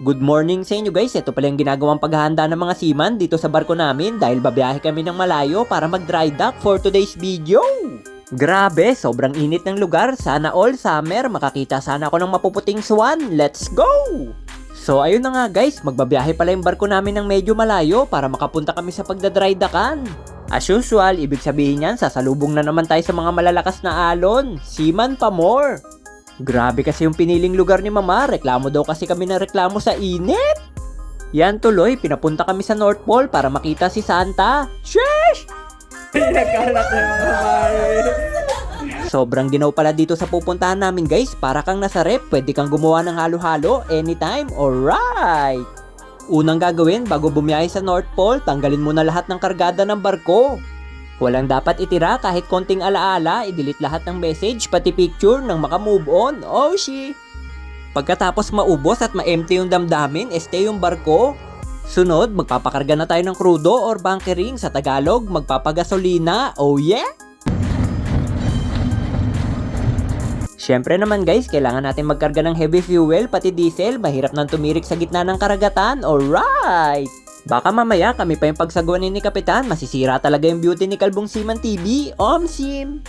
Good morning sa inyo guys. Ito pala yung ginagawang paghahanda ng mga seaman dito sa barko namin dahil babiyahe kami ng malayo para mag dry dock for today's video. Grabe, sobrang init ng lugar. Sana all summer makakita sana ako ng mapuputing swan. Let's go! So ayun na nga guys, magbabiyahe pala yung barko namin ng medyo malayo para makapunta kami sa pagdadry dockan. As usual, ibig sabihin yan, sasalubong na naman tayo sa mga malalakas na alon. Seaman pa more. Grabe kasi yung piniling lugar ni Mama. Reklamo daw kasi kami ng reklamo sa init. Yan tuloy, pinapunta kami sa North Pole para makita si Santa. Sheesh! Na. Sobrang ginaw pala dito sa pupuntahan namin guys. Para kang nasa rep, pwede kang gumawa ng halo-halo anytime. Alright! Unang gagawin bago bumiyahe sa North Pole, tanggalin mo na lahat ng kargada ng barko. Walang dapat itira kahit konting alaala, i-delete lahat ng message pati picture nang makamove on. Oh shi! Pagkatapos maubos at ma-empty yung damdamin, este yung barko. Sunod, magpapakarga na tayo ng krudo or bunkering sa Tagalog, magpapagasolina. Oh yeah! Siyempre naman guys, kailangan natin magkarga ng heavy fuel pati diesel, mahirap nang tumirik sa gitna ng karagatan. Alright! Baka mamaya kami pa yung pagsagawanin ni Kapitan, masisira talaga yung beauty ni Kalbong Siman TV. Om Sim!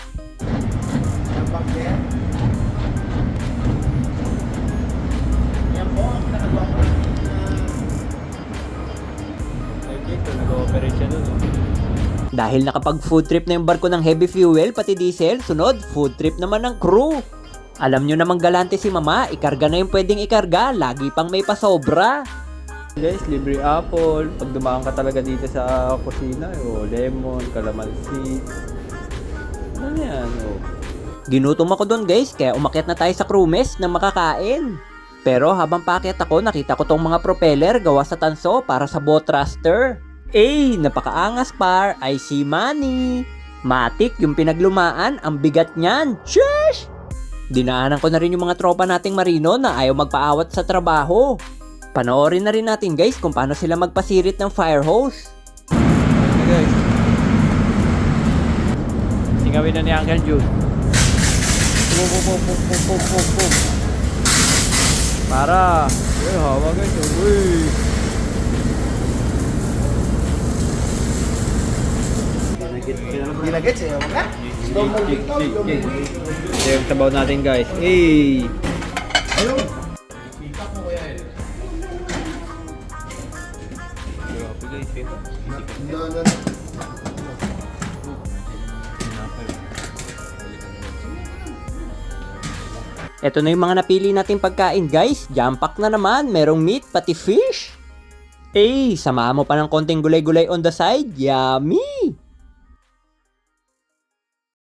Dahil nakapag food trip na yung barko ng heavy fuel pati diesel, sunod food trip naman ng crew. Alam nyo namang galante si mama, ikarga na yung pwedeng ikarga, lagi pang may pasobra. Guys, libre apple. Pag dumaan ka talaga dito sa kusina, oh, lemon, calamansi. Ano yan? Oh. Ginutom ako doon guys, kaya umakyat na tayo sa crew mess na makakain. Pero habang paakyat ako, nakita ko tong mga propeller gawa sa tanso para sa boat thruster. Eh, napakaangas par, I see money. Matik yung pinaglumaan, ang bigat niyan. Sheesh! Dinaanan ko na rin yung mga tropa nating marino na ayaw magpaawat sa trabaho. Panoorin na rin natin guys kung paano sila magpasirit ng fire hose. Okay, guys. Singawin na ni Uncle Jude. Pum, pum, pum, pum, pum, pum, pum, pum. Para. Uy, hawa guys. Uy. Eh, jig, jig. Ito yung tabaw natin guys. Hey! Grabe guys, ito. No, no, Ito na yung mga napili nating pagkain guys. Jam pack na naman. Merong meat, pati fish. Eh, samahan mo pa ng konting gulay-gulay on the side. Yummy!